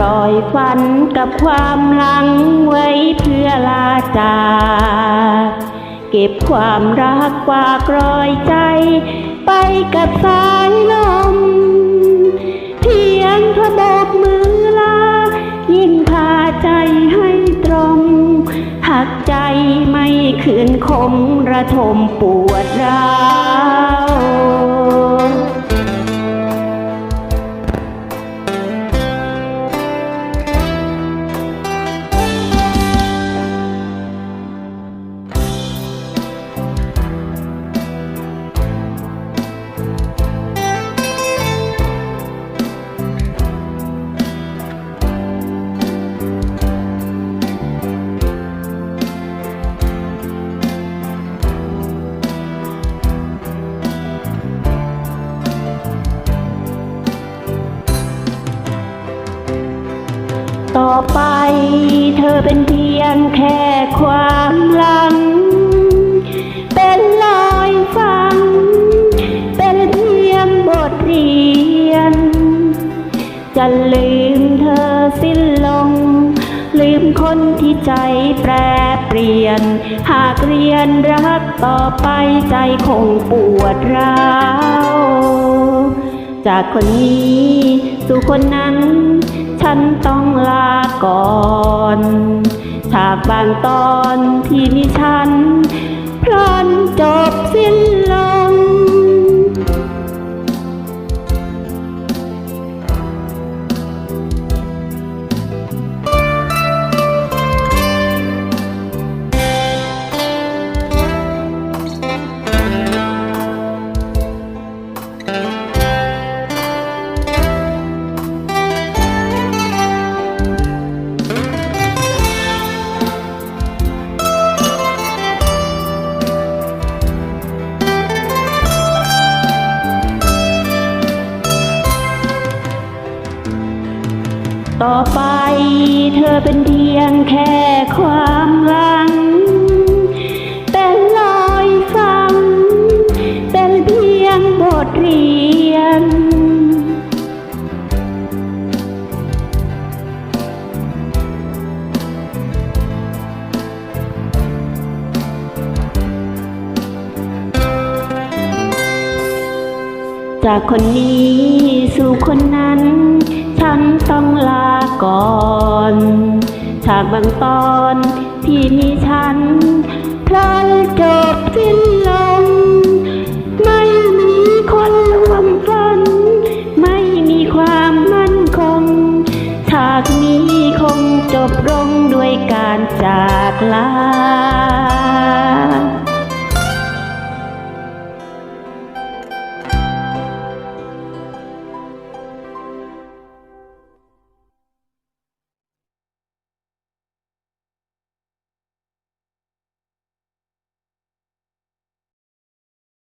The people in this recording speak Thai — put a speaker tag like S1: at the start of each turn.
S1: ล่อยฝันกับความหลังไว้เพื่อลาจา เก็บความรักกว่ากรอยใจ ไปกับสายลม เพียงเธอโบกมือลา ยิ่งพาใจให้ตรง หักใจไม่คืนคมระทมปวดร้าว ไป เธอเป็นเพียงแค่ความหลัง เป็นรอยฟัง เป็นเพียงบทเรียน จะลืมเธอสิ้นลง ลืมคนที่ใจแปรเปลี่ยน หากเรียนรักต่อไปใจคงปวดร้าว จากคนนี้สู่คนนั้น นต้องลาก่อนฉากบางตอนที่มีฉันพลันจบ ต่อไปเธอเป็นเพียงแค่ความหลัง เป็นรอยฟัง เป็นเพียงบทเรียน จากคนนี้สู่คนนั้นฉัน ต้องลาก่อน ฉากบางตอนที่มีฉันพลันจบสิ้นลง ไม่มีคนร่วมฝัน ไม่มีความมั่นคง ฉากนี้คงจบลงด้วยการจากลา